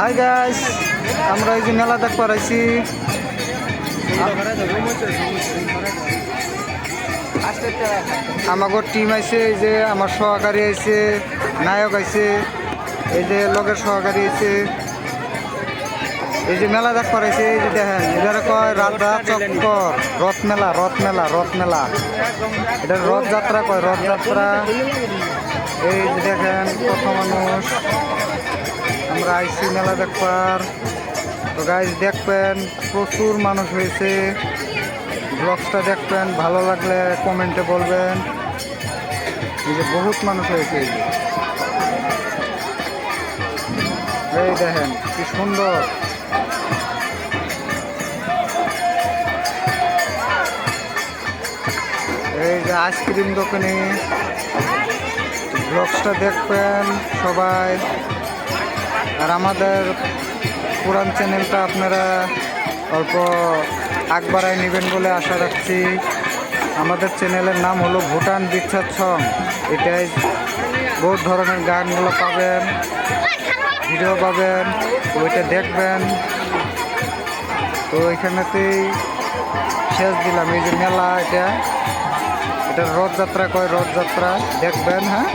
Hi guys আমরা এই যে মেলা দেখ পারাইছি আমাগো টিম আইছে, এই যে আমার সহকারী আইছে, নায়ক আইছে, এই যে লগের সহকারী আইছে। এই যে মেলা দেখ পারাইছে এই যে দেখেন এটারে কয় রাধা চক্কর, রথ মেলা রথ মেলা রথ মেলা। এটা রথযাত্রা কয় রথযাত্রা এই যে দেখেন, কত মানুষ। আমরা আইসি মেলা দেখবার। তো গাইজ দেখবেন, প্রচুর মানুষ হয়েছে। ব্লগসটা দেখবেন, ভালো লাগলে কমেন্টে বলবেন। এই যে বহুত মানুষ হয়েছে এই এই দেখেন, কি সুন্দর। এই যে আইসক্রিম দোকানে। ব্লগসটা দেখবেন সবাই। আর আমাদের পুরান চ্যানেলটা আপনারা অল্প আগ বাড়ায় নেবেন বলে আশা রাখছি। আমাদের চ্যানেলের নাম হলো ভুটান বিখ্যাত সং। এটাই বহুত ধরনের গানগুলো পাবেন, ভিডিও পাবেন, ওইটা দেখবেন। তো এখানেতেই শেষ দিলাম। এই যে মেলা এটা এটা রথযাত্রা কয় রথযাত্রা? দেখবেন হ্যাঁ?